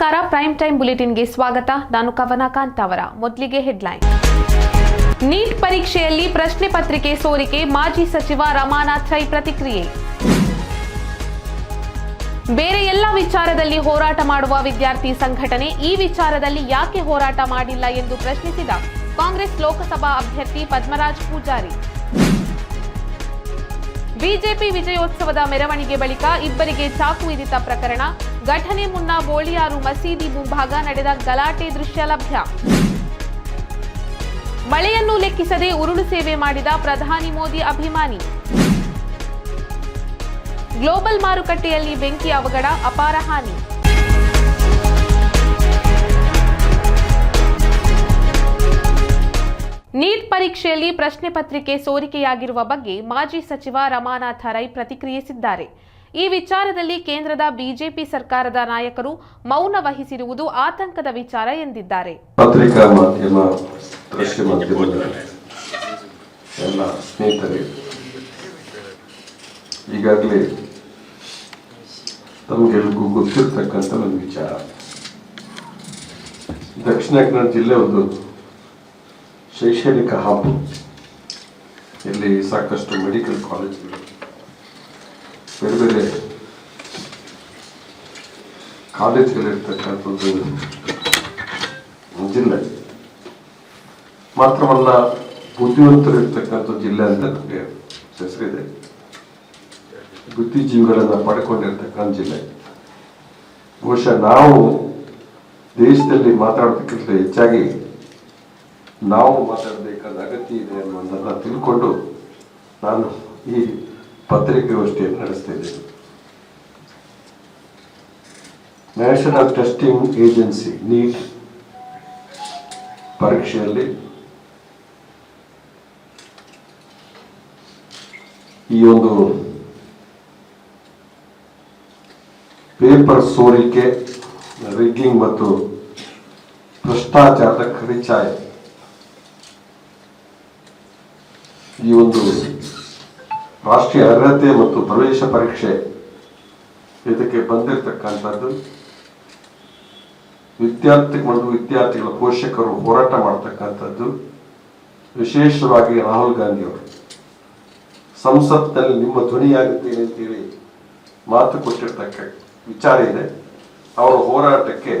ನಮಸ್ಕಾರ. Prime time ಬುಲೆಟಿನ್ಗೆ ಸ್ವಾಗತ. ನಾನು ಕವನಕಾಂತ್ ಅವರ. ಮೊದಲಿಗೆ ಹೆಡ್ಲೈನ್. ನೀಟ್ ಪರೀಕ್ಷೆಯಲ್ಲಿ ಪ್ರಶ್ನೆ ಪತ್ರಿಕೆ ಸೋರಿಕೆ. ಮಾಜಿ ಸಚಿವ ರಮಾನಾಥ್ ರೈ ಪ್ರತಿಕ್ರಿಯೆ. ಬೇರೆ ಎಲ್ಲ ವಿಚಾರದಲ್ಲಿ ಹೋರಾಟ ಮಾಡುವ ವಿದ್ಯಾರ್ಥಿ ಸಂಘಟನೆ ಈ ವಿಚಾರದಲ್ಲಿ ಯಾಕೆ ಹೋರಾಟ ಮಾಡಿಲ್ಲ ಎಂದು ಪ್ರಶ್ನಿಸಿದ ಕಾಂಗ್ರೆಸ್ ಲೋಕಸಭಾ ಅಭ್ಯರ್ಥಿ ಪದ್ಮರಾಜ್ ಪೂಜಾರಿ. ಬಿಜೆಪಿ ವಿಜಯೋತ್ಸವದ ಮೆರವಣಿಗೆ ಬಳಿಕ ಇಬ್ಬರಿಗೆ ಚಾಕು ಇರಿತ ಪ್ರಕರಣ. ಘಟನೆ ಮುನ್ನ ಬೋಳಿಯಾರು ಮಸೀದಿ ಮುಂಭಾಗ ನಡೆದ ಗಲಾಟೆ ದೃಶ್ಯ ಲಭ್ಯ. ಮಳೆಯನ್ನು ಲೆಕ್ಕಿಸದೆ ಉರುಳು ಸೇವೆ ಮಾಡಿದ ಪ್ರಧಾನಿ ಮೋದಿ ಅಭಿಮಾನಿ. ಗ್ಲೋಬಲ್ ಮಾರುಕಟ್ಟೆಯಲ್ಲಿ ಬೆಂಕಿ ಅವಘಡ, ಅಪಾರ ಹಾನಿ. ನೀಟ್ ಪರೀಕ್ಷೆಯಲ್ಲಿ ಪ್ರಶ್ನೆ ಪತ್ರಿಕೆ ಸೋರಿಕೆಯಾಗಿರುವ ಬಗ್ಗೆ ಮಾಜಿ ಸಚಿವ ರಮಾನಾಥ ರೈ ಪ್ರತಿಕ್ರಿಯಿಸಿದ್ದಾರೆ. ಈ ವಿಚಾರದಲ್ಲಿ ಕೇಂದ್ರದ ಬಿಜೆಪಿ ಸರ್ಕಾರದ ನಾಯಕರು ಮೌನ ವಹಿಸಿರುವುದು ಆತಂಕದ ವಿಚಾರ ಎಂದಿದ್ದಾರೆ. ಪತ್ರಿಕಾ ಮಾಧ್ಯಮ ದೃಶ್ಯ ಎಲ್ಲ ಸ್ನೇಹಿತರೆ, ಈಗಾಗಲೇ ತಮಗೆಲ್ರಿಗೂ ಗೊತ್ತಿರ್ತಕ್ಕಂಥ ಒಂದು ವಿಚಾರ. ದಕ್ಷಿಣ ಕನ್ನಡ ಜಿಲ್ಲೆ ಒಂದು ಶೈಕ್ಷಣಿಕ ಹಬ್ ಇಲ್ಲಿ ಸಾಕಷ್ಟು ಮೆಡಿಕಲ್ ಕಾಲೇಜ್ಗಳು ಬೇರೆ ಬೇರೆ ಕಾಲೇಜ್ಗಳಿರ್ತಕ್ಕಂಥದ್ದು ಜಿಲ್ಲೆ. ಮಾತ್ರವಲ್ಲ ಬುದ್ಧಿವಂತರಿರ್ತಕ್ಕಂಥ ಜಿಲ್ಲೆ ಅಂತ ನಮಗೆ ಹೆಸರಿದೆ. ಬುದ್ಧಿಜೀವಿಗಳನ್ನು ಪಡ್ಕೊಂಡಿರ್ತಕ್ಕಂಥ ಜಿಲ್ಲೆ. ಬಹುಶಃ ನಾವು ದೇಶದಲ್ಲಿ ಮಾತಾಡೋದಕ್ಕಿಂತ ಹೆಚ್ಚಾಗಿ ನಾವು ಮಾತಾಡಬೇಕಾದ ಅಗತ್ಯ ಇದೆ ಅನ್ನೋದನ್ನ ತಿಳ್ಕೊಂಡು ನಾನು ಈ ಪತ್ರಿಕಾಗೋಷ್ಠಿಯನ್ನು ನಡೆಸ್ತಿದ್ದೇನೆ. ನ್ಯಾಷನಲ್ ಟೆಸ್ಟಿಂಗ್ ಏಜೆನ್ಸಿ ನೀಟ್ ಪರೀಕ್ಷೆಯಲ್ಲಿ ಈ ಒಂದು ಪೇಪರ್ ಸೋರಿಕೆ, ರಿಗ್ಗಿಂಗ್ ಮತ್ತು ಭ್ರಷ್ಟಾಚಾರದ ಕರಿಚಾಯ ಈ ಒಂದು ರಾಷ್ಟ್ರೀಯ ಅರ್ಹತೆ ಮತ್ತು ಪ್ರವೇಶ ಪರೀಕ್ಷೆ ಇದಕ್ಕೆ ಬಂದಿರತಕ್ಕಂಥದ್ದು. ಮತ್ತು ವಿದ್ಯಾರ್ಥಿಗಳ ಪೋಷಕರು ಹೋರಾಟ ಮಾಡ್ತಕ್ಕಂಥದ್ದು. ವಿಶೇಷವಾಗಿ ರಾಹುಲ್ ಗಾಂಧಿ ಅವರು. ಸಂಸತ್ನಲ್ಲಿ ನಿಮ್ಮ ಧ್ವನಿಯಾಗುತ್ತೇನೆ ಅಂತೇಳಿ ಮಾತು ಕೊಟ್ಟಿರ್ತಕ್ಕ ವಿಚಾರ ಇದೆ. ಅವರ ಹೋರಾಟಕ್ಕೆ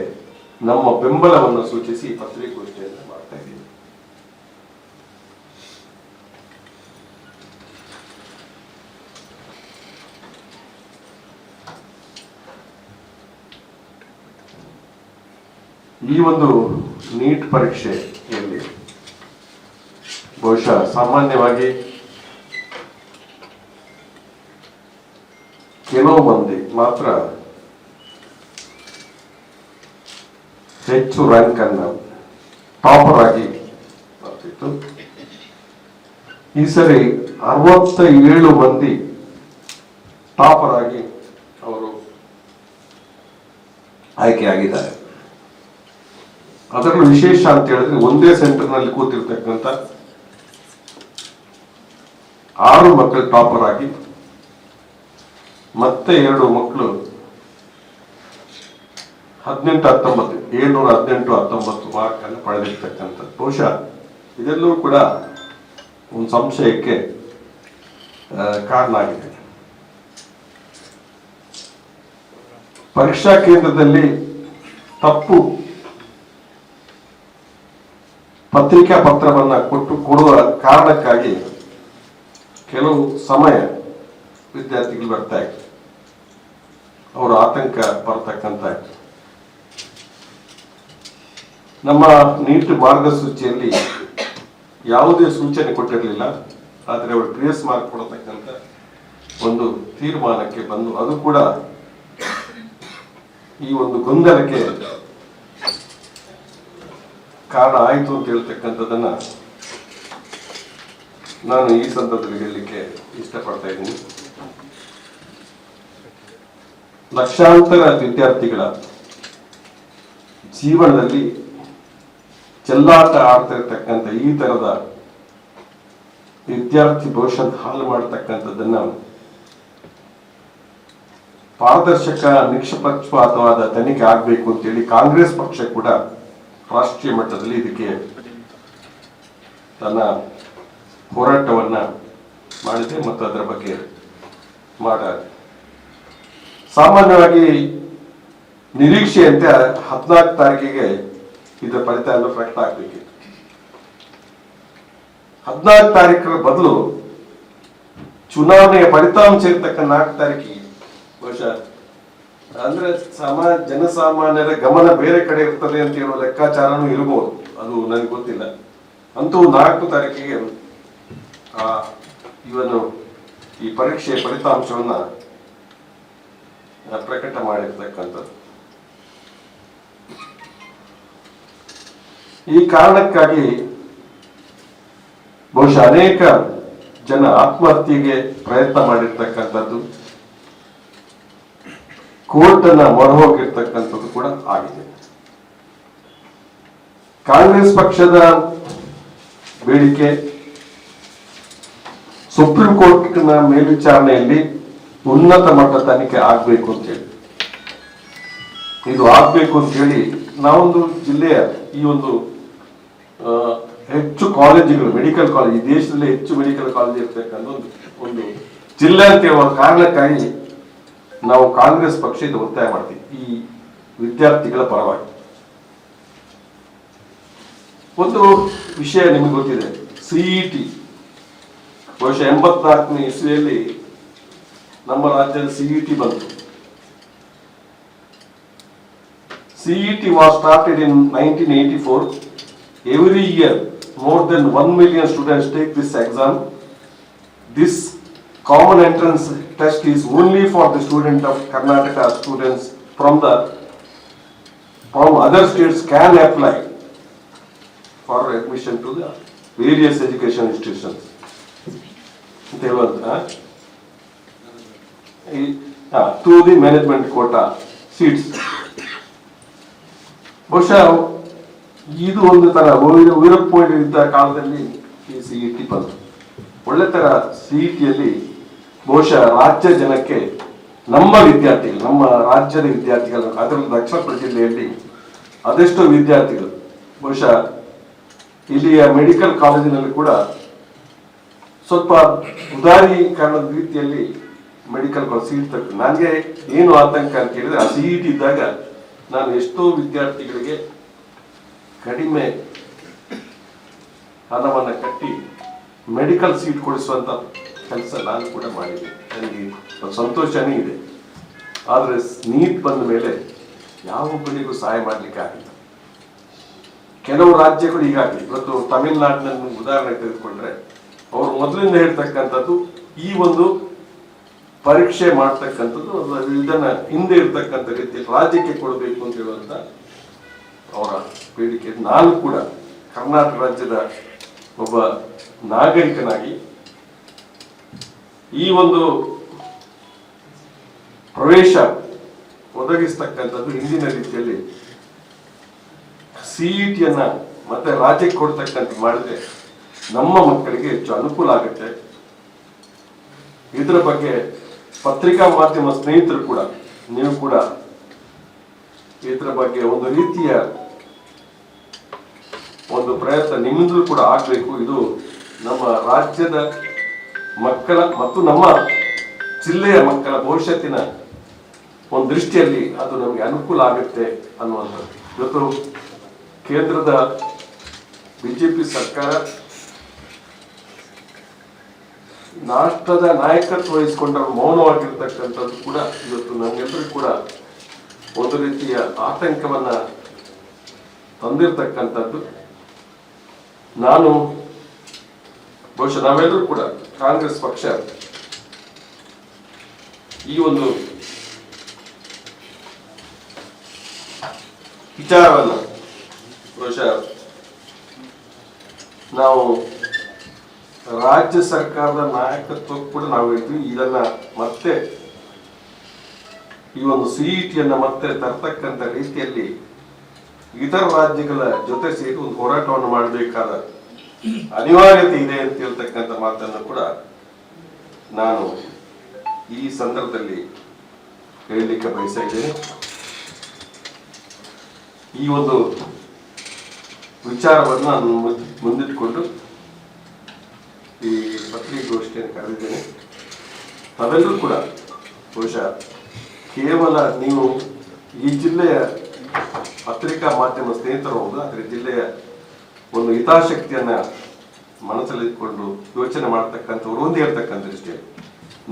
ನಮ್ಮ ಬೆಂಬಲವನ್ನು ಸೂಚಿಸಿ ಪತ್ರಿಕೋಷ್ಠಿಯನ್ನು ಮಾಡ್ತಾ ಇದ್ದೀವಿ ಈ ಒಂದು ನೀಟ್ ಪರೀಕ್ಷೆಯಲ್ಲಿ ಬಹುಶಃ ಸಾಮಾನ್ಯವಾಗಿ ಕೆಲವು ಮಂದಿ ಮಾತ್ರ ಹೆಚ್ಚು ರ್ಯಾಂಕ್ ಅನ್ನು ಟಾಪರ್ ಆಗಿ ಬರ್ತಿತ್ತು. ಈ ಸರಿ ಅರವತ್ತ ಏಳು ಮಂದಿ ಟಾಪರ್ ಆಗಿ ಅವರು ಆಯ್ಕೆಯಾಗಿದ್ದಾರೆ. ಅದರಲ್ಲೂ ವಿಶೇಷ ಅಂತ ಹೇಳಿದ್ರೆ ಒಂದೇ ಸೆಂಟರ್ನಲ್ಲಿ ಕೂತಿರ್ತಕ್ಕಂಥ ಆರು ಮಕ್ಕಳು ಟಾಪರ್ ಆಗಿ ಮತ್ತೆ ಎರಡು ಮಕ್ಕಳು ಹದಿನೆಂಟು ಹತ್ತೊಂಬತ್ತು, ಏಳ್ನೂರ ಹದಿನೆಂಟು ಹತ್ತೊಂಬತ್ತು ಮಾರ್ಕ್ ಅನ್ನು ಪಡೆದಿರ್ತಕ್ಕಂಥದ್ದು ಬಹುಶಃ ಇದೆಲ್ಲವೂ ಕೂಡ ಒಂದು ಸಂಶಯಕ್ಕೆ ಕಾರಣ ಆಗಿದೆ. ಪರೀಕ್ಷಾ ಕೇಂದ್ರದಲ್ಲಿ ತಪ್ಪು ಪತ್ರಿಕಾ ಪತ್ರವನ್ನು ಕೊಟ್ಟು ಕೊಡುವ ಕಾರಣಕ್ಕಾಗಿ ಕೆಲವು ಸಮಯ ವಿದ್ಯಾರ್ಥಿಗಳು ಬರ್ತಾ ಇತ್ತು ಅವರು ಆತಂಕ ಬರ್ತಕ್ಕಂಥ ನಮ್ಮ ನೀಟ್ ಮಾರ್ಗಸೂಚಿಯಲ್ಲಿ ಯಾವುದೇ ಸೂಚನೆ ಕೊಟ್ಟಿರಲಿಲ್ಲ, ಆದರೆ ಅವರು ಗ್ರೇಸ್ ಮಾರ್ಕ್ ಕೊಡತಕ್ಕಂಥ ಒಂದು ತೀರ್ಮಾನಕ್ಕೆ ಬಂದು ಅದು ಕೂಡ ಈ ಒಂದು ಗೊಂದಲಕ್ಕೆ ಕಾರಣ ಆಯಿತು ಅಂತ ಹೇಳ್ತಕ್ಕಂಥದ್ದನ್ನ ನಾನು ಈ ಸಂದರ್ಭದಲ್ಲಿ ಹೇಳಲಿಕ್ಕೆ ಇಷ್ಟಪಡ್ತಾ ಇದ್ದೀನಿ. ಲಕ್ಷಾಂತರ ವಿದ್ಯಾರ್ಥಿಗಳ ಜೀವನದಲ್ಲಿ ಚೆಲ್ಲಾಟ ಆಡ್ತಿರ್ತಕ್ಕಂಥ ಈ ತರದ ವಿದ್ಯಾರ್ಥಿ ಭವಿಷ್ಯದ ಹಾಳು ಮಾಡತಕ್ಕಂಥದ್ದನ್ನ ಪಾರದರ್ಶಕ ನಿಷ್ಪಕ್ಷಪಾತವಾದ ತನಿಖೆ ಆಗಬೇಕು ಅಂತೇಳಿ ಕಾಂಗ್ರೆಸ್ ಪಕ್ಷ ಕೂಡ ರಾಷ್ಟ್ರೀಯ ಮಟ್ಟದಲ್ಲಿ ಇದಕ್ಕೆ ತನ್ನ ಹೋರಾಟವನ್ನ ಮಾಡಿದೆ ಮತ್ತು ಅದರ ಬಗ್ಗೆ ಮಾಡ ಸಾಮಾನ್ಯವಾಗಿ ನಿರೀಕ್ಷೆಯಂತೆ ಹದಿನಾಲ್ಕು ತಾರೀಕಿಗೆ ಇದರ ಫಲಿತಾಂಶ ಪ್ರಕಟ ಆಗಬೇಕಿತ್ತು ಹದಿನಾಲ್ಕು ತಾರೀಕರ ಬದಲು ಚುನಾವಣೆಯ ಫಲಿತಾಂಶ ಇರ್ತಕ್ಕ ನಾಲ್ಕು ತಾರೀಕಿಗೆ ಬಹುಶಃ ಅಂದ್ರೆ ಸಮ, ಜನಸಾಮಾನ್ಯರ ಗಮನ ಬೇರೆ ಕಡೆ ಇರ್ತದೆ ಅಂತ ಹೇಳುವ ಲೆಕ್ಕಾಚಾರನೂ ಇರಬಹುದು ಅದು ನನಗೆ ಗೊತ್ತಿಲ್ಲ. ಅಂತೂ ನಾಲ್ಕು ತಾರೀಕಿಗೆ, ಆ, ಇವನು ಈ ಪರೀಕ್ಷೆಯ ಫಲಿತಾಂಶವನ್ನ ಪ್ರಕಟ ಮಾಡಿರ್ತಕ್ಕಂಥದ್ದು. ಈ ಕಾರಣಕ್ಕಾಗಿ ಬಹುಶಃ ಅನೇಕ ಜನ ಆತ್ಮಹತ್ಯೆಗೆ ಪ್ರಯತ್ನ ಮಾಡಿರ್ತಕ್ಕಂಥದ್ದು. ಕೋರ್ಟ್ ಅನ್ನ ಮೊರಹೋಗಿರ್ತಕ್ಕಂಥದ್ದು ಕೂಡ ಆಗಿದೆ. ಕಾಂಗ್ರೆಸ್ ಪಕ್ಷದ ಬೇಡಿಕೆ ಸುಪ್ರೀಂ ಕೋರ್ಟ್ನ ಮೇಲ್ವಿಚಾರಣೆಯಲ್ಲಿ ಉನ್ನತ ಮಟ್ಟ ತನಿಖೆ ಆಗ್ಬೇಕು ಅಂತ ಹೇಳಿ. ಇದು ಆಗ್ಬೇಕು ಅಂತ ಹೇಳಿ ನಾವೊಂದು ಜಿಲ್ಲೆಯ ಈ ಒಂದು ಹೆಚ್ಚು ಕಾಲೇಜುಗಳು, ಮೆಡಿಕಲ್ ಕಾಲೇಜ್, ಈ ದೇಶದಲ್ಲಿ ಹೆಚ್ಚು ಮೆಡಿಕಲ್ ಕಾಲೇಜ್ ಇರ್ತಕ್ಕಂಥ ಒಂದು ಒಂದು ಜಿಲ್ಲೆ ಅಂತ ಕಾರಣಕ್ಕಾಗಿ ನಾವು ಕಾಂಗ್ರೆಸ್ ಪಕ್ಷ ಒತ್ತಾಯ ಮಾಡ್ತೀವಿ. ಈ ವಿದ್ಯಾರ್ಥಿಗಳ ಪರವಾಗಿ. ಒಂದು ವಿಷಯ ನಿಮಗೆ ಗೊತ್ತಿದೆ. ಸಿಇಟಿ ಬಹುಶಃ ಎಂಬತ್ನಾಲ್ಕನೇ ಇಸ್ವಿಯಲ್ಲಿ ನಮ್ಮ ರಾಜ್ಯದಲ್ಲಿ ಸಿಇಟಿ ಬಂತು. CET was started in nineteen eighty four every year more than one million students take this exam this common entrance test is only for the student of Karnataka students from the, from other states can apply for admission to the various education institutions. ಅಂತ ಹೇಳುವಂತ to the management quota seats ಬಹುಶಃ ಇದು ಒಂದು ತರ ವೀರಪ್ಪ ಇದ್ದ ಕಾಲದಲ್ಲಿ C E T ಬಂತು ಒಳ್ಳೆ ತರ ಸಿಇಟಿಯಲ್ಲಿ ಬಹುಶಃ ರಾಜ್ಯ ಜನಕ್ಕೆ ನಮ್ಮ ವಿದ್ಯಾರ್ಥಿಗಳು, ನಮ್ಮ ರಾಜ್ಯದ ವಿದ್ಯಾರ್ಥಿಗಳು ಅದರಲ್ಲಿ ದಕ್ಷಿಣ ಕನ್ನಡ ಜಿಲ್ಲೆಯಲ್ಲಿ ಅದೆಷ್ಟೋ ವಿದ್ಯಾರ್ಥಿಗಳು, ಬಹುಶಃ ಇಲ್ಲಿಯ ಮೆಡಿಕಲ್ ಕಾಲೇಜಿನಲ್ಲಿ ಕೂಡ ಸ್ವಲ್ಪ ಉದಾರೀಕರಣದ ರೀತಿಯಲ್ಲಿ ಮೆಡಿಕಲ್ ಕಾಲೇಜ್ ತಕ್ಕ ನನಗೆ ಏನು ಆತಂಕ ಅಂತ ಕೇಳಿದ್ರೆ ಆ ಸಿಇಟಿ ಇದ್ದಾಗ ನಾನು ಎಷ್ಟೋ ವಿದ್ಯಾರ್ಥಿಗಳಿಗೆ ಕಡಿಮೆ ಹಣವನ್ನು ಕಟ್ಟಿ ಮೆಡಿಕಲ್ ಸೀಟ್ ಕೊಡಿಸುವಂತ ಕೆಲಸ ನಾನು ಕೂಡ ಮಾಡಿದೆ ನನಗೆ ಸಂತೋಷನೇ ಇದೆ. ಆದರೆ ನೀಟ್ ಬಂದ ಮೇಲೆ ಯಾವೊಬ್ಬರಿಗೂ ಸಹಾಯ ಮಾಡಲಿಕ್ಕೆ ಆಗಿಲ್ಲ. ಕೆಲವು ರಾಜ್ಯಗಳು ಈಗಾಗಲಿ, ಇವತ್ತು ತಮಿಳ್ನಾಡಿನ ಉದಾಹರಣೆ ತೆಗೆದುಕೊಂಡ್ರೆ, ಅವರು ಮೊದಲಿಂದ ಹೇಳ್ತಕ್ಕಂಥದ್ದು ಈ ಒಂದು ಪರೀಕ್ಷೆ ಮಾಡ್ತಕ್ಕಂಥದ್ದು ಇದನ್ನ ಹಿಂದೆ ಇರ್ತಕ್ಕಂಥ ರೀತಿ ರಾಜ್ಯಕ್ಕೆ ಕೊಡಬೇಕು ಅಂತ ಹೇಳುವಂತ ಅವರ ಬೇಡಿಕೆ. ನಾನು ಕೂಡ ಕರ್ನಾಟಕ ರಾಜ್ಯದ ಒಬ್ಬ ನಾಗರಿಕನಾಗಿ ಈ ಒಂದು ಪ್ರವೇಶ ಒದಗಿಸ್ತಕ್ಕಂಥದ್ದು ಹಿಂದಿನ ರೀತಿಯಲ್ಲಿ ಸಿಇಟಿಯನ್ನ ಮತ್ತೆ ರಾಜ್ಯಕ್ಕೆ ಕೊಡ್ತಕ್ಕಂಥ ಮಾಡಿದ್ರೆ ನಮ್ಮ ಮಕ್ಕಳಿಗೆ ಹೆಚ್ಚು ಅನುಕೂಲ ಆಗುತ್ತೆ. ಇದರ ಬಗ್ಗೆ ಪತ್ರಿಕಾ ಮಾಧ್ಯಮ ಸ್ನೇಹಿತರು ಕೂಡ, ನೀವು ಕೂಡ ಇದರ ಬಗ್ಗೆ ಒಂದು ರೀತಿಯ ಒಂದು ಪ್ರಯತ್ನ ನಿಮ್ಮಿಂದಲೂ ಕೂಡ ಆಗಬೇಕು. ಇದು ನಮ್ಮ ರಾಜ್ಯದ ಮಕ್ಕಳ ಮತ್ತು ನಮ್ಮ ಜಿಲ್ಲೆಯ ಮಕ್ಕಳ ಭವಿಷ್ಯತ್ತಿನ ಒಂದು ದೃಷ್ಟಿಯಲ್ಲಿ ಅದು ನಮಗೆ ಅನುಕೂಲ ಆಗುತ್ತೆ ಅನ್ನುವಂಥದ್ದು. ಇವತ್ತು ಕೇಂದ್ರದ ಬಿಜೆಪಿ ಸರ್ಕಾರ ರಾಷ್ಟ್ರದ ನಾಯಕತ್ವ ವಹಿಸಿಕೊಂಡವರು ಮೌನವಾಗಿರ್ತಕ್ಕಂಥದ್ದು ಕೂಡ ಇವತ್ತು ನಮ್ಗೆಲ್ಲರೂ ಕೂಡ ಒಂದು ರೀತಿಯ ಆತಂಕವನ್ನ ತಂದಿರತಕ್ಕಂಥದ್ದು. ನಾನು ಬಹುಶಃ ನಾವೆಲ್ಲರೂ ಕೂಡ ಕಾಂಗ್ರೆಸ್ ಪಕ್ಷ ಈ ಒಂದು ವಿಚಾರವನ್ನು ಬಹುಶಃ ನಾವು ರಾಜ್ಯ ಸರ್ಕಾರದ ನಾಯಕತ್ವ ಕೂಡ ನಾವು ಹೇಳ್ತೀವಿ. ಇದನ್ನ ಮತ್ತೆ ಈ ಒಂದು ಸಿಇಟಿಯನ್ನ ಮತ್ತೆ ತರ್ತಕ್ಕಂಥ ರೀತಿಯಲ್ಲಿ ಇತರ ರಾಜ್ಯಗಳ ಜೊತೆ ಸೇರಿ ಒಂದು ಹೋರಾಟವನ್ನು ಮಾಡಬೇಕಾದ ಅನಿವಾರ್ಯತೆ ಇದೆ ಅಂತ ಹೇಳ್ತಕ್ಕಂಥ ಮಾತನ್ನು ಕೂಡ ನಾನು ಈ ಸಂದರ್ಭದಲ್ಲಿ ಹೇಳಲಿಕ್ಕೆ ಬಯಸ್ತಾ ಈ ಒಂದು ವಿಚಾರವನ್ನು ನಾನು ಮುಂದಿಟ್ಟುಕೊಂಡು ಈ ಪತ್ರಿಕೋಷ್ಠಿಯನ್ನು ಕರೆದಿದ್ದೇನೆ. ತಾವೆಲ್ಲರೂ ಕೂಡ ಬಹುಶಃ ಕೇವಲ ನೀವು ಈ ಜಿಲ್ಲೆಯ ಪತ್ರಿಕಾ ಮಾಧ್ಯಮ ಸ್ನೇಹಿತರು ಹೌದು ಆದರೆ ಜಿಲ್ಲೆಯ ಒಂದು ಹಿತಾಸಕ್ತಿಯನ್ನ ಮನಸ್ಸಲ್ಲಿ ಇಟ್ಕೊಂಡು ಯೋಚನೆ ಮಾಡ್ತಕ್ಕಂಥವ್ರು ಒಂದು ಹೇಳ್ತಕ್ಕಂಥ ದೃಷ್ಟಿಯಲ್ಲಿ.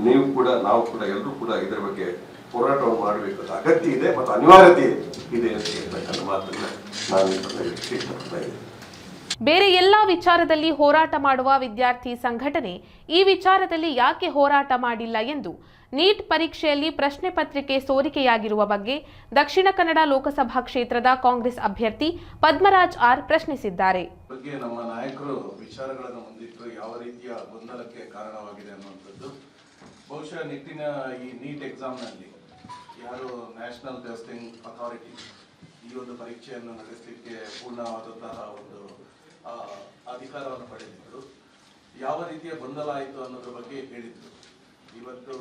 ನೀವು ಕೂಡ, ನಾವು ಕೂಡ, ಎಲ್ಲರೂ ಕೂಡ ಇದರ ಬಗ್ಗೆ ಹೋರಾಟವನ್ನು ಮಾಡಬೇಕಾದ ಅಗತ್ಯ ಇದೆ ಮತ್ತು ಅನಿವಾರ್ಯತೆ ಇದೆ ಅಂತ ಹೇಳ್ತಕ್ಕಂಥ ಮಾತನ್ನ ನಾನು ಇಷ್ಟಪಡ್ತಾ ಇದ್ದೀನಿ. ಬೇರೆ ಎಲ್ಲ ವಿಚಾರದಲ್ಲಿ ಹೋರಾಟ ಮಾಡುವ ವಿದ್ಯಾರ್ಥಿ ಸಂಘಟನೆ ಈ ವಿಚಾರದಲ್ಲಿ ಯಾಕೆ ಹೋರಾಟ ಮಾಡಿಲ್ಲ ಎಂದು ನೀಟ್ ಪರೀಕ್ಷೆಯಲ್ಲಿ ಪ್ರಶ್ನೆ ಪತ್ರಿಕೆ ಸೋರಿಕೆಯಾಗಿರುವ ಬಗ್ಗೆ ದಕ್ಷಿಣ ಕನ್ನಡ ಲೋಕಸಭಾ ಕ್ಷೇತ್ರದ ಕಾಂಗ್ರೆಸ್ ಅಭ್ಯರ್ಥಿ ಪದ್ಮರಾಜ್ ಆರ್ ಪ್ರಶ್ನಿಸಿದ್ದಾರೆ. ನಮ್ಮ ನಾಯಕರು ವಿಚಾರಗಳನ್ನು ಮುಂದಿಟ್ಟು ಯಾವ ರೀತಿಯ ಗೊಂದಲಕ್ಕೆ ಕಾರಣವಾಗಿದೆ ಅನ್ನುವಂಥದ್ದು, ಬಹುಶಃ ನಿಟ್ಟಿನ ಈ ನೀಟ್ ಎಕ್ಸಾಮ್ನಲ್ಲಿ ಯಾರು ನ್ಯಾಷನಲ್ ಟೆಸ್ಟಿಂಗ್ ಅಥಾರಿಟಿ ಈ ಒಂದು ಪರೀಕ್ಷೆಯನ್ನು ನಡೆಸಲಿಕ್ಕೆ ಪೂರ್ಣವಾದಂತಹ ಒಂದು ಅಧಿಕಾರವನ್ನು ಪಡೆದಿದ್ದರು. ಯಾವ ರೀತಿಯ ಗೊಂದಲ ಆಯಿತು ಅನ್ನೋದ್ರ ಬಗ್ಗೆ ಹೇಳಿದ್ರು. ಇವತ್ತು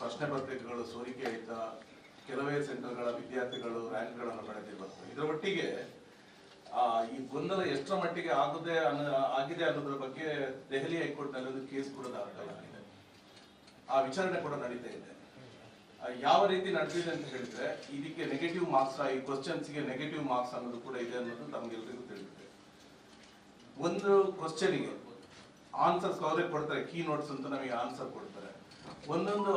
ಪ್ರಶ್ನೆ ಪತ್ರಿಕೆಗಳು ಸೋರಿಕೆ ಆಯ್ತಾ. ಕೆಲವೇ ಸೆಂಟರ್ಗಳ ವಿದ್ಯಾರ್ಥಿಗಳು ರ್ಯಾಂಕ್ಗಳನ್ನು ಪಡೆದಿರ್ಬೇಕು. ಇದರ ಒಟ್ಟಿಗೆ ಈ ಗೊಂದಲ ಎಷ್ಟರ ಮಟ್ಟಿಗೆ ಆಗುದೆ ಅನ್ನೋ ಆಗಿದೆ ಅನ್ನೋದ್ರ ಬಗ್ಗೆ ದೆಹಲಿ ಹೈಕೋರ್ಟ್ನಲ್ಲಿ ಒಂದು ಕೇಸ್ ಕೂಡ ದಾಖಲಾಗಿದೆ ಆ ವಿಚಾರಣೆ ಕೂಡ ನಡೀತಾ ಇದೆ. ಯಾವ ರೀತಿ ನಡೆದಿದೆ ಅಂತ ಹೇಳಿದ್ರೆ, ಇದಕ್ಕೆ ನೆಗೆಟಿವ್ ಮಾರ್ಕ್ಸ್ ಈ ಕ್ವಶನ್ಸ್ಗೆ ನೆಗೆಟಿವ್ ಮಾರ್ಕ್ಸ್ ಅನ್ನೋದು ಕೂಡ ಇದೆ ಅನ್ನೋದು ತಮಗೆಲ್ಲರಿಗೂ ತಿಳಿದಿದೆ. ಒಂದು ಕ್ವಶನಿಗೆ ಆನ್ಸರ್ಸ್ ಅವರೇ ಕೊಡ್ತಾರೆ ಕೀ ನೋಟ್ಸ್ ಅಂತ ನಮಗೆ ಆನ್ಸರ್ ಕೊಡ್ತಾರೆ. ಒಂದೊಂದು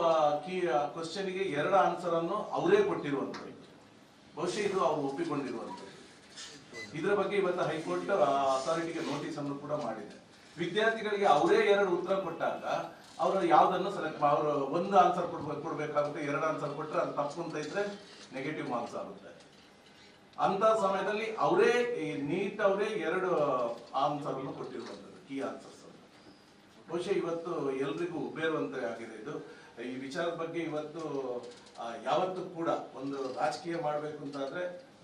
ಕೀ ಕ್ವಶನಿಗೆ ಎರಡು ಆನ್ಸರ್ ಅನ್ನು ಅವರೇ ಕೊಟ್ಟಿರುವಂತದ್ದು ಬಹುಶಃ ಇದು ಅವರು ಒಪ್ಪಿಕೊಂಡಿರುವಂತದ್ದು ಇದರ ಬಗ್ಗೆ ಇವತ್ತು ಹೈಕೋರ್ಟ್ ಅಥಾರಿಟಿಗೆ ನೋಟಿಸ್ ಅನ್ನು ಕೂಡ ಮಾಡಿದೆ. ವಿದ್ಯಾರ್ಥಿಗಳಿಗೆ ಅವರೇ ಎರಡು ಉತ್ತರ ಕೊಟ್ಟಾಗ ಅವರು ಯಾವ್ದನ್ನು ಸೆಲೆಕ್ಟ್ ಅವರು ಒಂದು ಆನ್ಸರ್ ಕೊಡ್ಬೇಕು ಕೊಡ್ಬೇಕಾಗುತ್ತೆ, ಎರಡು ಆನ್ಸರ್ ಕೊಟ್ಟರೆ ಅದು ತಪ್ಪು ಅಂತ ಇದ್ರೆ ನೆಗೆಟಿವ್ ಮಾರ್ಕ್ಸ್ ಆಗುತ್ತೆ. ಅಂತ ಸಮಯದಲ್ಲಿ ಅವರೇ ನೀಟ್ ಅವರೇ ಎರಡು ಆನ್ಸರ್ ಕೊಟ್ಟಿರುವಂತದ್ದು ಕೀ ಆನ್ಸರ್ಸ್ ಬಹುಶಃ ಇವತ್ತು ಎಲ್ರಿಗೂ ಉಬೇರುವಂತೆ ಆಗಿದೆ ಇದು. ಈ ವಿಚಾರದ ಬಗ್ಗೆ ಇವತ್ತು ಯಾವತ್ತು ಕೂಡ ಒಂದು ರಾಜಕೀಯ ಮಾಡಬೇಕು ಅಂತಾದ್ರೆ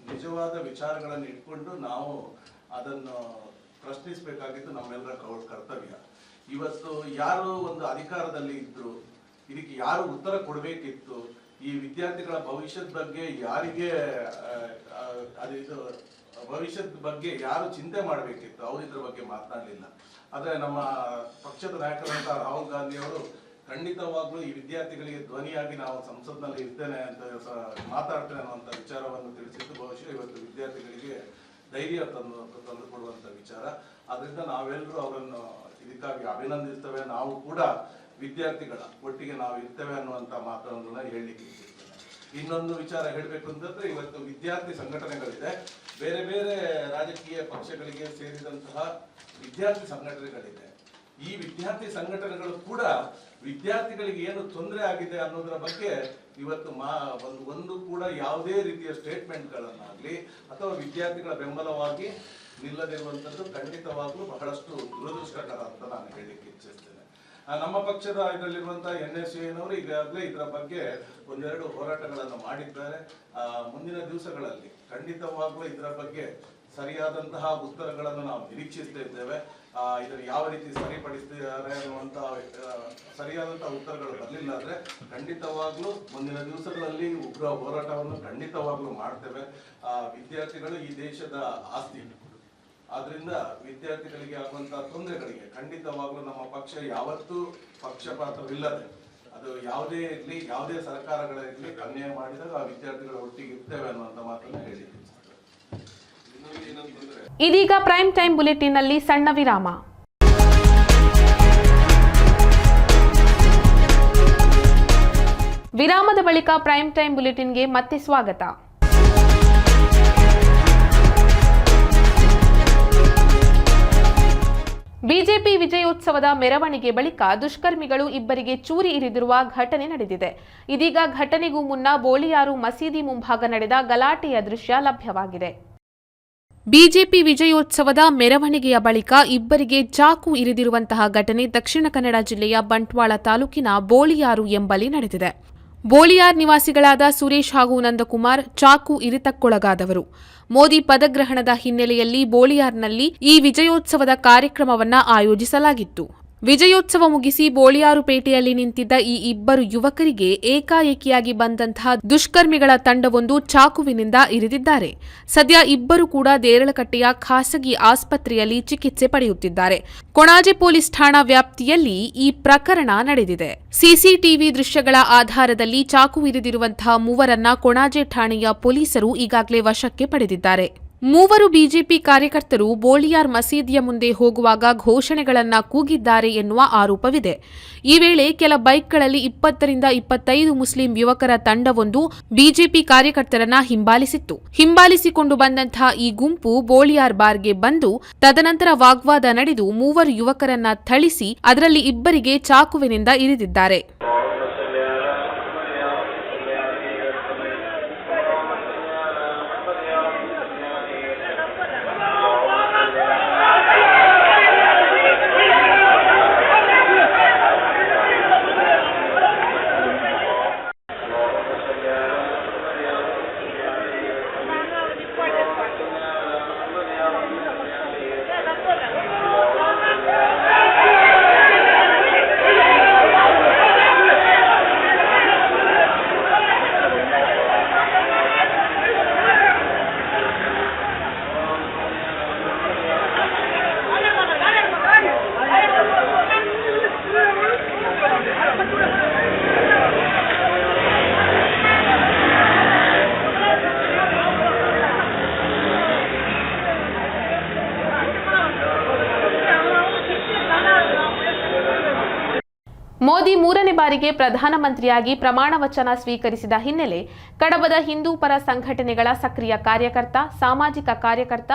ನಿಜವಾದ ವಿಚಾರಗಳನ್ನು ಇಟ್ಕೊಂಡು ನಾವು ಅದನ್ನು ಪ್ರಶ್ನಿಸಬೇಕಾಗಿದ್ದು ನಮ್ಮೆಲ್ಲರ ಕರ್ತವ್ಯ. ಇವತ್ತು ಯಾರು ಒಂದು ಅಧಿಕಾರದಲ್ಲಿ ಇದ್ರು, ಇದಕ್ಕೆ ಯಾರು ಉತ್ತರ ಕೊಡಬೇಕಿತ್ತು, ಈ ವಿದ್ಯಾರ್ಥಿಗಳ ಭವಿಷ್ಯದ ಬಗ್ಗೆ ಯಾರಿಗೆ ಅದು ಭವಿಷ್ಯದ ಬಗ್ಗೆ ಯಾರು ಚಿಂತೆ ಮಾಡಬೇಕಿತ್ತು, ಅವರು ಇದ್ರ ಬಗ್ಗೆ ಮಾತನಾಡಲಿಲ್ಲ. ಆದರೆ ನಮ್ಮ ಪಕ್ಷದ ನಾಯಕರಂತ ರಾಹುಲ್ ಗಾಂಧಿ ಅವರು ಖಂಡಿತವಾಗ್ಲೂ ಈ ವಿದ್ಯಾರ್ಥಿಗಳಿಗೆ ಧ್ವನಿಯಾಗಿ ನಾವು ಸಂಸತ್ನಲ್ಲಿ ಇರ್ತೇನೆ ಅಂತ ಮಾತಾಡ್ತೇನೆ ಅನ್ನುವಂಥ ವಿಚಾರವನ್ನು ತಿಳಿಸಿದ್ದು, ಬಹುಶಃ ಇವತ್ತು ವಿದ್ಯಾರ್ಥಿಗಳಿಗೆ ಧೈರ್ಯ ತಂದು ತಂದು ಕೊಡುವಂತ ವಿಚಾರ. ಅದರಿಂದ ನಾವೆಲ್ಲರೂ ಅವರನ್ನು ಇದಕ್ಕಾಗಿ ಅಭಿನಂದಿಸ್ತೇವೆ. ನಾವು ಕೂಡ ವಿದ್ಯಾರ್ಥಿಗಳ ಒಟ್ಟಿಗೆ ನಾವು ಇರ್ತೇವೆ ಅನ್ನುವಂಥ ಮಾತನ್ನು ಹೇಳಲಿಕ್ಕೆ ಇನ್ನೊಂದು ವಿಚಾರ ಹೇಳಬೇಕು ಅಂತಂದ್ರೆ ಇವತ್ತು ವಿದ್ಯಾರ್ಥಿ ಸಂಘಟನೆಗಳಿದೆ. ಬೇರೆ ಬೇರೆ ರಾಜಕೀಯ ಪಕ್ಷಗಳಿಗೆ ಸೇರಿದಂತಹ ವಿದ್ಯಾರ್ಥಿ ಸಂಘಟನೆಗಳಿದೆ. ಈ ವಿದ್ಯಾರ್ಥಿ ಸಂಘಟನೆಗಳು ಕೂಡ ವಿದ್ಯಾರ್ಥಿಗಳಿಗೆ ಏನು ತೊಂದರೆ ಆಗಿದೆ ಅನ್ನೋದರ ಬಗ್ಗೆ ಇವತ್ತು ಮಾ ಒಂದು ಒಂದು ಕೂಡ ಯಾವುದೇ ರೀತಿಯ ಸ್ಟೇಟ್ಮೆಂಟ್ಗಳನ್ನಾಗಲಿ ಅಥವಾ ವಿದ್ಯಾರ್ಥಿಗಳ ಬೆಂಬಲವಾಗಿ ನಿಲ್ಲದಿರುವಂತದ್ದು ಖಂಡಿತವಾಗ್ಲೂ ಬಹಳಷ್ಟು ದುರದೃಷ್ಟಕರ ಅಂತ ನಾನು ಹೇಳಲಿಕ್ಕೆ ಇಚ್ಛಿಸ್ತೇನೆ. ನಮ್ಮ ಪಕ್ಷದ ಇದರಲ್ಲಿರುವಂತಹ ಎನ್ ಎಸ್ ಎನವರು ಈಗಾಗಲೇ ಇದರ ಬಗ್ಗೆ ಒಂದೆರಡು ಹೋರಾಟಗಳನ್ನು ಮಾಡಿದ್ದಾರೆ. ಮುಂದಿನ ದಿವಸಗಳಲ್ಲಿ ಖಂಡಿತವಾಗ್ಲೂ ಇದರ ಬಗ್ಗೆ ಸರಿಯಾದಂತಹ ಉತ್ತರಗಳನ್ನು ನಾವು ನಿರೀಕ್ಷಿಸ್ತಾ ಇದ್ದೇವೆ. ಇದನ್ನು ಯಾವ ರೀತಿ ಸರಿಪಡಿಸ್ತಿದ್ದಾರೆ ಅನ್ನುವಂತಹ ಸರಿಯಾದಂತಹ ಉತ್ತರಗಳು ಬರಲಿಲ್ಲ ಅಂದ್ರೆ ಖಂಡಿತವಾಗ್ಲೂ ಮುಂದಿನ ದಿವಸಗಳಲ್ಲಿ ಉಗ್ರ ಹೋರಾಟವನ್ನು ಖಂಡಿತವಾಗ್ಲೂ ಮಾಡ್ತೇವೆ. ವಿದ್ಯಾರ್ಥಿಗಳು ಈ ದೇಶದ ಆಸ್ತಿ. ಆದ್ರಿಂದ ವಿದ್ಯಾರ್ಥಿಗಳಿಗೆ ಆಗುವಂತಹ ತೊಂದರೆಗಳಿಗೆ ಖಂಡಿತವಾಗ್ಲೂ ನಮ್ಮ ಪಕ್ಷ ಯಾವತ್ತೂ ಪಕ್ಷಪಾತವಿಲ್ಲದೆ ಅದು ಯಾವುದೇ ಇರಲಿ, ಯಾವುದೇ ಸರ್ಕಾರಗಳಿರಲಿ ಅನ್ಯಾಯ ಮಾಡಿದಾಗ ಆ ವಿದ್ಯಾರ್ಥಿಗಳ ಒಟ್ಟಿಗೆ ಇರ್ತೇವೆ ಅನ್ನುವಂತ ಮಾತನ್ನ ಹೇಳಿ ಇನ್ನೊಂದು ಇದೀಗ ಪ್ರೈಮ್ ಟೈಮ್ ಬುಲೆಟಿನ್ನಲ್ಲಿ ಸಣ್ಣ ವಿರಾಮ. ವಿರಾಮದ ಬಳಿಕ ಪ್ರೈಮ್ ಟೈಮ್ ಬುಲೆಟಿನ್ಗೆ ಮತ್ತೆ ಸ್ವಾಗತ. ಬಿಜೆಪಿ ವಿಜಯೋತ್ಸವದ ಮೆರವಣಿಗೆ ಬಳಿಕ ದುಷ್ಕರ್ಮಿಗಳು ಇಬ್ಬರಿಗೆ ಚೂರಿ ಇರಿದಿರುವ ಘಟನೆ ನಡೆದಿದೆ. ಇದೀಗ ಘಟನೆಗೂ ಮುನ್ನ ಬೋಳಿಯಾರು ಮಸೀದಿ ಮುಂಭಾಗ ನಡೆದ ಗಲಾಟೆಯ ದೃಶ್ಯ ಲಭ್ಯವಾಗಿದೆ. ಬಿಜೆಪಿ ವಿಜಯೋತ್ಸವದ ಮೆರವಣಿಗೆಯ ಬಳಿಕ ಇಬ್ಬರಿಗೆ ಚಾಕು ಇರಿದಿರುವಂತಹ ಘಟನೆ ದಕ್ಷಿಣ ಕನ್ನಡ ಜಿಲ್ಲೆಯ ಬಂಟ್ವಾಳ ತಾಲೂಕಿನ ಬೋಳಿಯಾರು ಎಂಬಲ್ಲಿ ನಡೆದಿದೆ. ಬೋಳಿಯಾರ್ ನಿವಾಸಿಗಳಾದ ಸುರೇಶ್ ಹಾಗೂ ನಂದಕುಮಾರ್ ಚಾಕು ಇರಿತಕ್ಕೊಳಗಾದವರು. ಮೋದಿ ಪದಗ್ರಹಣದ ಹಿನ್ನೆಲೆಯಲ್ಲಿ ಬೋಳಿಯಾರ್ನಲ್ಲಿ ಈ ವಿಜಯೋತ್ಸವದ ಕಾರ್ಯಕ್ರಮವನ್ನು ಆಯೋಜಿಸಲಾಗಿತ್ತು. ವಿಜಯೋತ್ಸವ ಮುಗಿಸಿ ಬೋಳಿಯಾರುಪೇಟೆಯಲ್ಲಿ ನಿಂತಿದ್ದ ಈ ಇಬ್ಬರು ಯುವಕರಿಗೆ ಏಕಾಏಕಿಯಾಗಿ ಬಂದಂತಹ ದುಷ್ಕರ್ಮಿಗಳ ತಂಡವೊಂದು ಚಾಕುವಿನಿಂದ ಇರಿದಿದ್ದಾರೆ. ಸದ್ಯ ಇಬ್ಬರು ಕೂಡ ದೇರಳಕಟ್ಟೆಯ ಖಾಸಗಿ ಆಸ್ಪತ್ರೆಯಲ್ಲಿ ಚಿಕಿತ್ಸೆ ಪಡೆಯುತ್ತಿದ್ದಾರೆ. ಕೊಣಾಜೆ ಪೊಲೀಸ್ ಠಾಣಾ ವ್ಯಾಪ್ತಿಯಲ್ಲಿ ಈ ಪ್ರಕರಣ ನಡೆದಿದೆ. ಸಿಸಿಟಿವಿ ದೃಶ್ಯಗಳ ಆಧಾರದಲ್ಲಿ ಚಾಕು ಇರಿದಿರುವಂತಹ ಮೂವರನ್ನ ಕೊಣಾಜೆ ಠಾಣೆಯ ಪೊಲೀಸರು ಈಗಾಗಲೇ ವಶಕ್ಕೆ ಪಡೆದಿದ್ದಾರೆ. ಮೂವರು ಬಿಜೆಪಿ ಕಾರ್ಯಕರ್ತರು ಬೋಳಿಯಾರ್ ಮಸೀದಿಯ ಮುಂದೆ ಹೋಗುವಾಗ ಘೋಷಣೆಗಳನ್ನು ಕೂಗಿದ್ದಾರೆ ಎನ್ನುವ ಆರೋಪವಿದೆ. ಈ ವೇಳೆ ಕೆಲ ಬೈಕ್ಗಳಲ್ಲಿ ಇಪ್ಪತ್ತರಿಂದ ಇಪ್ಪತ್ತೈದು ಮುಸ್ಲಿಂ ಯುವಕರ ತಂಡವೊಂದು ಬಿಜೆಪಿ ಕಾರ್ಯಕರ್ತರನ್ನ ಹಿಂಬಾಲಿಸಿತ್ತು. ಹಿಂಬಾಲಿಸಿಕೊಂಡು ಬಂದಂತಹ ಈ ಗುಂಪು ಬೋಳಿಯಾರ್ ಬಾರ್ಗೆ ಬಂದು ತದನಂತರ ವಾಗ್ವಾದ ನಡೆದು ಮೂವರು ಯುವಕರನ್ನ ಥಳಿಸಿ ಅದರಲ್ಲಿ ಇಬ್ಬರಿಗೆ ಚಾಕುವಿನಿಂದ ಇರಿದಿದ್ದಾರೆ. ಬಾರಿಗೆ ಪ್ರಧಾನಮಂತ್ರಿಯಾಗಿ ಪ್ರಮಾಣ ವಚನ ಸ್ವೀಕರಿಸಿದ ಹಿನ್ನೆಲೆ ಕಡಬದ ಹಿಂದೂ ಪರ ಸಂಘಟನೆಗಳ ಸಕ್ರಿಯ ಕಾರ್ಯಕರ್ತ, ಸಾಮಾಜಿಕ ಕಾರ್ಯಕರ್ತ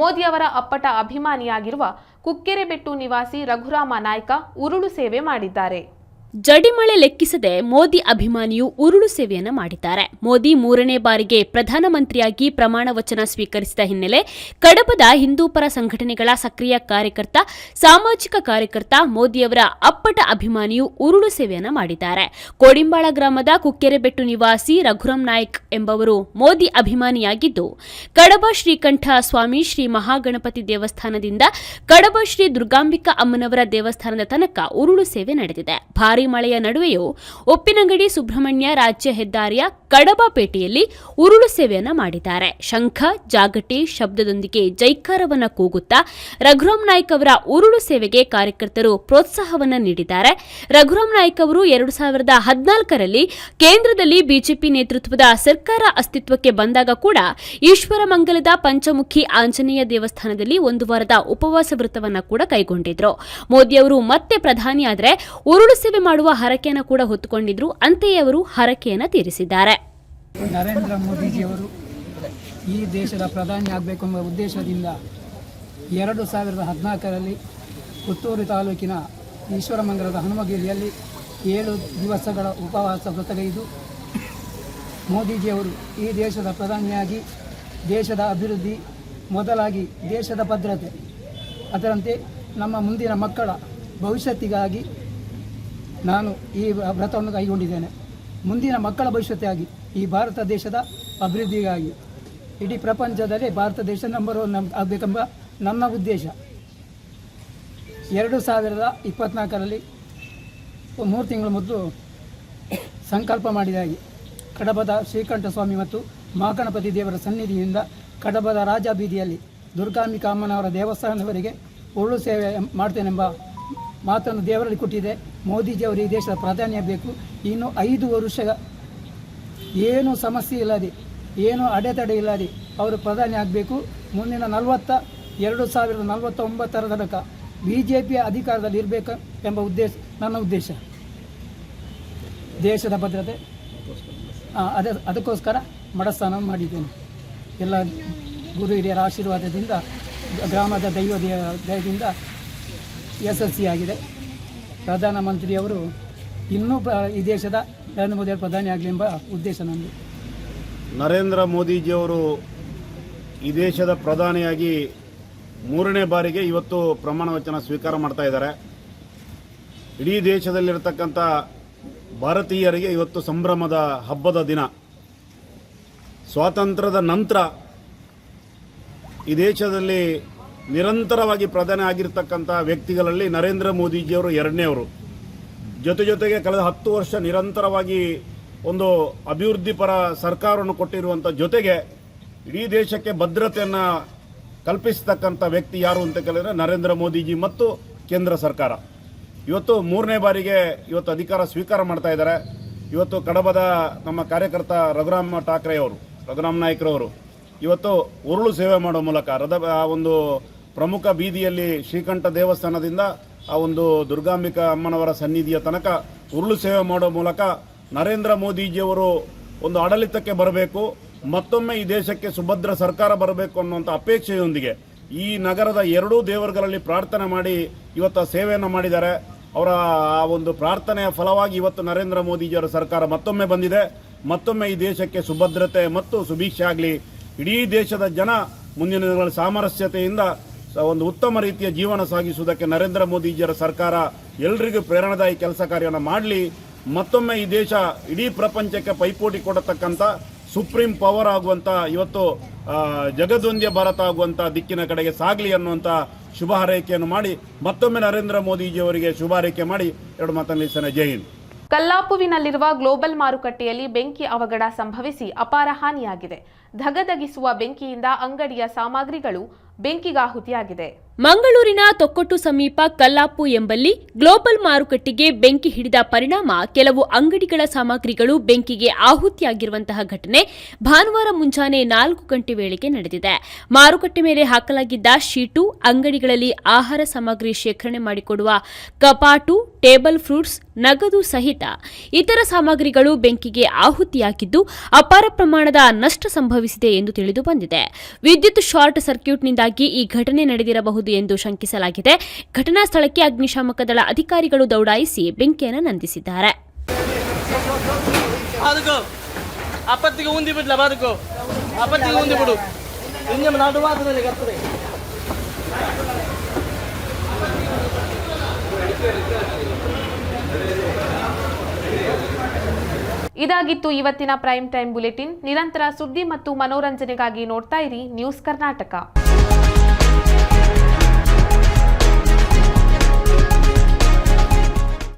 ಮೋದಿಯವರ ಅಪ್ಪಟ ಅಭಿಮಾನಿಯಾಗಿರುವ ಕುಕ್ಕೆರೆಬೆಟ್ಟು ನಿವಾಸಿ ರಘುರಾಮ ನಾಯ್ಕ ಉರುಳು ಸೇವೆ ಮಾಡಿದ್ದಾರೆ. ಜಡಿಮಳೆ ಲೆಕ್ಕಿಸದೆ ಮೋದಿ ಅಭಿಮಾನಿಯು ಉರುಳು ಸೇವೆಯನ್ನ ಮಾಡಿದ್ದಾರೆ. ಮೋದಿ ಮೂರನೇ ಬಾರಿಗೆ ಪ್ರಧಾನಮಂತ್ರಿಯಾಗಿ ಪ್ರಮಾಣ ವಚನ ಸ್ವೀಕರಿಸಿದ ಹಿನ್ನೆಲೆ ಕಡಬದ ಹಿಂದೂಪರ ಸಂಘಟನೆಗಳ ಸಕ್ರಿಯ ಕಾರ್ಯಕರ್ತ, ಸಾಮಾಜಿಕ ಕಾರ್ಯಕರ್ತ ಮೋದಿಯವರ ಅಪ್ಪಟ ಅಭಿಮಾನಿಯು ಉರುಳು ಸೇವೆಯನ್ನ ಮಾಡಿದ್ದಾರೆ. ಕೋಡಿಂಬಾಳ ಗ್ರಾಮದ ಕುಕ್ಕೆರೆಬೆಟ್ಟು ನಿವಾಸಿ ರಘುರಾಮ್ ನಾಯ್ಕ್ ಎಂಬವರು ಮೋದಿ ಅಭಿಮಾನಿಯಾಗಿದ್ದು, ಕಡಬ ಶ್ರೀಕಂಠ ಸ್ವಾಮಿ ಶ್ರೀ ಮಹಾಗಣಪತಿ ದೇವಸ್ಥಾನದಿಂದ ಕಡಬ ಶ್ರೀ ದುರ್ಗಾಂಬಿಕಾ ಅಮ್ಮನವರ ದೇವಸ್ಥಾನದ ತನಕ ಉರುಳು ಸೇವೆ ನಡೆದಿದೆ. ಮಳೆಯ ನಡುವೆಯೂ ಉಪ್ಪಿನಂಗಡಿ ಸುಬ್ರಹ್ಮಣ್ಯ ರಾಜ್ಯ ಹೆದ್ದಾರಿಯ ಕಡಬಪೇಟೆಯಲ್ಲಿ ಉರುಳು ಸೇವೆಯನ್ನ ಮಾಡಿದ್ದಾರೆ. ಶಂಖ, ಜಾಗಟಿ ಶಬ್ದದೊಂದಿಗೆ ಜೈಕಾರವನ್ನ ಕೂಗುತ್ತಾ ರಘುರಾಮ್ ನಾಯ್ಕ ಅವರ ಉರುಳು ಸೇವೆಗೆ ಕಾರ್ಯಕರ್ತರು ಪ್ರೋತ್ಸಾಹವನ್ನ ನೀಡಿದ್ದಾರೆ. ರಘುರಾಮ್ ನಾಯ್ಕ್ ಅವರು ಎರಡು ಸಾವಿರದ ಹದಿನಾಲ್ಕರಲ್ಲಿ ಕೇಂದ್ರದಲ್ಲಿ ಬಿಜೆಪಿ ನೇತೃತ್ವದ ಸರ್ಕಾರ ಅಸ್ತಿತ್ವಕ್ಕೆ ಬಂದಾಗ ಕೂಡ ಈಶ್ವರ ಮಂಗಲದ ಪಂಚಮುಖಿ ಆಂಜನೇಯ ದೇವಸ್ಥಾನದಲ್ಲಿ ಒಂದು ವಾರದ ಉಪವಾಸ ವೃತ್ತವನ್ನು ಕೂಡ ಕೈಗೊಂಡಿದ್ರು. ಮೋದಿ ಅವರು ಮತ್ತೆ ಪ್ರಧಾನಿಯಾದರೆ ಉರುಳು ಸೇವೆ ಮಾಡುವ ಹರಕೆಯನ್ನು ಕೂಡ ಹೊತ್ತುಕೊಂಡಿದ್ರು. ಅಂತೆಯೇ ಅವರು ಹರಕೆಯನ್ನು ತೀರಿಸಿದ್ದಾರೆ. ನರೇಂದ್ರ ಮೋದಿಜಿಯವರು ಈ ದೇಶದ ಪ್ರಧಾನಿ ಆಗಬೇಕೆಂಬ ಉದ್ದೇಶದಿಂದ ಎರಡು ಸಾವಿರದ ಹದಿನಾಲ್ಕರಲ್ಲಿ ಪುತ್ತೂರು ತಾಲೂಕಿನ ಈಶ್ವರಮಂಗಲದ ಹನುಮಗಿರಿಯಲ್ಲಿ ಏಳು ದಿವಸಗಳ ಉಪವಾಸ ವ್ರತಗೈದು ಮೋದಿಜಿಯವರು ಈ ದೇಶದ ಪ್ರಧಾನಿಯಾಗಿ ದೇಶದ ಅಭಿವೃದ್ಧಿ, ಮೊದಲಾಗಿ ದೇಶದ ಭದ್ರತೆ, ಅದರಂತೆ ನಮ್ಮ ಮುಂದಿನ ಮಕ್ಕಳ ಭವಿಷ್ಯತ್ತಿಗಾಗಿ ನಾನು ಈ ವ್ರತವನ್ನು ಕೈಗೊಂಡಿದ್ದೇನೆ. ಮುಂದಿನ ಮಕ್ಕಳ ಭವಿಷ್ಯತೆಯಾಗಿ ಈ ಭಾರತ ದೇಶದ ಅಭಿವೃದ್ಧಿಗಾಗಿ, ಇಡೀ ಪ್ರಪಂಚದಲ್ಲಿ ಭಾರತ ದೇಶ ನಂಬರ್ ಒನ್ ಆಗಬೇಕೆಂಬ ನನ್ನ ಉದ್ದೇಶ. ಎರಡು ಸಾವಿರದ ಇಪ್ಪತ್ತ್ನಾಲ್ಕರಲ್ಲಿ ಮೂರು ತಿಂಗಳ ಮೊದಲು ಸಂಕಲ್ಪ ಮಾಡಿದಾಗಿ. ಕಡಬದ ಶ್ರೀಕಂಠ ಸ್ವಾಮಿ ಮತ್ತು ಮಹಾಗಣಪತಿ ದೇವರ ಸನ್ನಿಧಿಯಿಂದ ಕಡಬದ ರಾಜ ಬೀದಿಯಲ್ಲಿ ದುರ್ಗಾಂಬಿಕಾ ಅಮ್ಮನವರ ದೇವಸ್ಥಾನದವರೆಗೆ ಉರುಳು ಸೇವೆ ಮಾಡ್ತೇನೆಂಬ ಮಾತನ್ನು ದೇವರಲ್ಲಿ ಕೊಟ್ಟಿದೆ. ಮೋದಿಜಿಯವರು ಈ ದೇಶದ ಪ್ರಧಾನಿಯಾಗಬೇಕು ಇನ್ನು ಐದು ವರ್ಷ ಏನು ಸಮಸ್ಯೆ ಇಲ್ಲದೆ, ಏನು ಅಡೆತಡೆ ಇಲ್ಲದೆ ಅವರು ಪ್ರಧಾನಿ ಆಗಬೇಕು. ಮುಂದಿನ ನಲವತ್ತ, ಎರಡು ಸಾವಿರದ ನಲವತ್ತೊಂಬತ್ತರ ತನಕ ಬಿ ಜೆ ಪಿಯ ಅಧಿಕಾರದಲ್ಲಿ ಇರಬೇಕು ಎಂಬ ಉದ್ದೇಶ, ನನ್ನ ಉದ್ದೇಶ. ದೇಶದ ಭದ್ರತೆ. ಅದ, ಅದಕ್ಕೋಸ್ಕರ ಮಡಸ್ಥಾನ ಮಾಡಿದ್ದೇನೆ. ಎಲ್ಲ ಗುರು ಹಿರಿಯರ ಆಶೀರ್ವಾದದಿಂದ, ಗ್ರಾಮದ ದೈವ ದಯದಿಂದ ಯಶಸ್ವಿಯಾಗಿದೆ ಪ್ರಧಾನಮಂತ್ರಿಯವರು ಇನ್ನೂ ಈ ದೇಶದ ನರೇಂದ್ರ ಮೋದಿ ಅವರು ಪ್ರಧಾನಿ ಆಗಲಿ ಎಂಬ ಉದ್ದೇಶ ನಂದು ನರೇಂದ್ರ ಮೋದಿಜಿಯವರು ಈ ದೇಶದ ಪ್ರಧಾನಿಯಾಗಿ ಮೂರನೇ ಬಾರಿಗೆ ಇವತ್ತು ಪ್ರಮಾಣ ವಚನ ಸ್ವೀಕಾರ ಮಾಡ್ತಾ ಇದ್ದಾರೆ. ಇಡೀ ದೇಶದಲ್ಲಿರತಕ್ಕಂಥ ಭಾರತೀಯರಿಗೆ ಇವತ್ತು ಸಂಭ್ರಮದ ಹಬ್ಬದ ದಿನ. ಸ್ವಾತಂತ್ರ್ಯದ ನಂತರ ಈ ದೇಶದಲ್ಲಿ ನಿರಂತರವಾಗಿ ಪ್ರಧಾನಿ ಆಗಿರ್ತಕ್ಕಂಥ ವ್ಯಕ್ತಿಗಳಲ್ಲಿ ನರೇಂದ್ರ ಮೋದಿಜಿಯವರು ಎರಡನೇವರು ಜೊತೆ ಜೊತೆಗೆ ಕಳೆದ ಹತ್ತು ವರ್ಷ ನಿರಂತರವಾಗಿ ಒಂದು ಅಭಿವೃದ್ಧಿ ಪರ ಸರ್ಕಾರವನ್ನು ಕೊಟ್ಟಿರುವಂಥ ಜೊತೆಗೆ ಇಡೀ ದೇಶಕ್ಕೆ ಭದ್ರತೆಯನ್ನು ಕಲ್ಪಿಸತಕ್ಕಂಥ ವ್ಯಕ್ತಿ ಯಾರು ಅಂತ ಕೇಳಿದ್ರೆ ನರೇಂದ್ರ ಮೋದಿಜಿ ಮತ್ತು ಕೇಂದ್ರ ಸರ್ಕಾರ. ಇವತ್ತು ಮೂರನೇ ಬಾರಿಗೆ ಇವತ್ತು ಅಧಿಕಾರ ಸ್ವೀಕಾರ ಮಾಡ್ತಾ ಇದ್ದಾರೆ. ಇವತ್ತು ಕಡಬದ ನಮ್ಮ ಕಾರ್ಯಕರ್ತ ರಘುರಾಮ್ ಠಾಕ್ರೆ ಅವರು ರಘುರಾಮ್ ನಾಯ್ಕರವರು. ಇವತ್ತು ಉರುಳು ಸೇವೆ ಮಾಡೋ ಮೂಲಕ ಆ ಒಂದು ಪ್ರಮುಖ ಬೀದಿಯಲ್ಲಿ ಶ್ರೀಕಂಠ ದೇವಸ್ಥಾನದಿಂದ ಆ ಒಂದು ದುರ್ಗಾಂಬಿಕಾ ಅಮ್ಮನವರ ಸನ್ನಿಧಿಯ ತನಕ ಉರುಳು ಸೇವೆ ಮಾಡೋ ಮೂಲಕ ನರೇಂದ್ರ ಮೋದಿಜಿಯವರು ಒಂದು ಆಡಳಿತಕ್ಕೆ ಬರಬೇಕು, ಮತ್ತೊಮ್ಮೆ ಈ ದೇಶಕ್ಕೆ ಸುಭದ್ರ ಸರ್ಕಾರ ಬರಬೇಕು ಅನ್ನುವಂಥ ಅಪೇಕ್ಷೆಯೊಂದಿಗೆ ಈ ನಗರದ ಎರಡೂ ದೇವರುಗಳಲ್ಲಿ ಪ್ರಾರ್ಥನೆ ಮಾಡಿ ಇವತ್ತು ಸೇವೆಯನ್ನು ಮಾಡಿದ್ದಾರೆ. ಅವರ ಆ ಒಂದು ಪ್ರಾರ್ಥನೆಯ ಫಲವಾಗಿ ಇವತ್ತು ನರೇಂದ್ರ ಮೋದಿಜಿಯವರ ಸರ್ಕಾರ ಮತ್ತೊಮ್ಮೆ ಬಂದಿದೆ. ಮತ್ತೊಮ್ಮೆ ಈ ದೇಶಕ್ಕೆ ಸುಭದ್ರತೆ ಮತ್ತು ಸುಭೀಕ್ಷೆ ಆಗಲಿ. ಇಡೀ ದೇಶದ ಜನ ಮುಂದಿನ ದಿನಗಳ ಸಾಮರಸ್ಯತೆಯಿಂದ ಒಂದು ಉತ್ತಮ ರೀತಿಯ ಜೀವನ ಸಾಗಿಸುವುದಕ್ಕೆ ನರೇಂದ್ರ ಮೋದಿಜಿಯರ ಸರ್ಕಾರ ಎಲ್ರಿಗೂ ಪ್ರೇರಣಾದಾಯಿ ಕೆಲಸ ಕಾರ್ಯವನ್ನು ಮಾಡಲಿ. ಮತ್ತೊಮ್ಮೆ ಈ ದೇಶ ಇಡೀ ಪ್ರಪಂಚಕ್ಕೆ ಪೈಪೋಟಿ ಕೊಡತಕ್ಕಂಥ ಸುಪ್ರೀಂ ಪವರ್ ಆಗುವಂಥ ಇವತ್ತು ಜಗದೊಂದ್ಯ ಭಾರತ ಆಗುವಂಥ ದಿಕ್ಕಿನ ಕಡೆಗೆ ಸಾಗಲಿ ಅನ್ನುವಂಥ ಶುಭ ಹಾರೈಕೆಯನ್ನು ಮಾಡಿ, ಮತ್ತೊಮ್ಮೆ ನರೇಂದ್ರ ಮೋದಿಜಿಯವರಿಗೆ ಶುಭ ಹಾರೈಕೆ ಮಾಡಿ, ಎರಡು ಮಾತನ್ನು ಜೈ ಹಿಂದ್. ಕಲ್ಲಾಪುವಿನಲ್ಲಿರುವ ಗ್ಲೋಬಲ್ ಮಾರುಕಟ್ಟೆಯಲ್ಲಿ ಬೆಂಕಿ ಅವಘಡ ಸಂಭವಿಸಿ ಅಪಾರ ಹಾನಿಯಾಗಿದೆ. ಧಗಧಗಿಸುವ ಬೆಂಕಿಯಿಂದ ಅಂಗಡಿಯ ಸಾಮಗ್ರಿಗಳು ಬೆಂಕಿಗಾಹುತಿಯಾಗಿದೆ ಮಂಗಳೂರಿನ ತೊಕ್ಕೊಟ್ಟು ಸಮೀಪ ಕಲ್ಲಾಪು ಎಂಬಲ್ಲಿ ಗ್ಲೋಬಲ್ ಮಾರುಕಟ್ಟೆಗೆ ಬೆಂಕಿ ಹಿಡಿದ ಪರಿಣಾಮ ಕೆಲವು ಅಂಗಡಿಗಳ ಸಾಮಗ್ರಿಗಳು ಬೆಂಕಿಗೆ ಆಹುತಿಯಾಗಿರುವಂತಹ ಘಟನೆ ಭಾನುವಾರ ಮುಂಜಾನೆ ನಾಲ್ಕು ಗಂಟೆ ವೇಳೆಗೆ ನಡೆದಿದೆ. ಮಾರುಕಟ್ಟೆ ಮೇಲೆ ಹಾಕಲಾಗಿದ್ದ ಶೀಟು, ಅಂಗಡಿಗಳಲ್ಲಿ ಆಹಾರ ಸಾಮಗ್ರಿ ಶೇಖರಣೆ ಮಾಡಿಕೊಡುವ ಕಪಾಟು, ಟೇಬಲ್ ಫ್ರೂಟ್ಸ್, ನಗದು ಸಹಿತ ಇತರ ಸಾಮಗ್ರಿಗಳು ಬೆಂಕಿಗೆ ಆಹುತಿಯಾಗಿದ್ದು, ಅಪಾರ ಪ್ರಮಾಣದ ನಷ್ಟ ಸಂಭವಿಸಿದೆ ಎಂದು ತಿಳಿದು ಬಂದಿದೆ. ವಿದ್ಯುತ್ ಶಾರ್ಟ್ ಸರ್ಕ್ಯೂಟ್ನಿಂದಾಗಿ ಈ ಘಟನೆ ನಡೆದಿರಬಹುದು ಎಂದು ಶಂಕಿಸಲಾಗಿದೆ. ಘಟನಾ ಸ್ಥಳಕ್ಕೆ ಅಗ್ನಿಶಾಮಕ ದಳ ಅಧಿಕಾರಿಗಳು ದೌಡಾಯಿಸಿ ಬೆಂಕಿಯನ್ನು ನಂದಿಸಿದ್ದಾರೆ. ಬದುಕು ಅಪ್ಪತ್ತಿಗೆ ಉಂದಿ ಬಿಡ್ಲ ಬದುಕು. ಅಪ್ಪತ್ತಿಗೆ ಉಂದಿ ಬಿಡು. ಹಿಂಗೆ ನಡುವಾದದಲ್ಲಿ ಕರ್ತದೆ ಇದಾಗಿತ್ತು ಇವತ್ತಿನ ಪ್ರೈಮ್ ಟೈಮ್ ಬುಲೆಟಿನ್. ನಿರಂತರ ಸುದ್ದಿ ಮತ್ತು ಮನೋರಂಜನೆಗಾಗಿ ನೋಡ್ತಾ ಇರಿ ನ್ಯೂಸ್ ಕರ್ನಾಟಕ.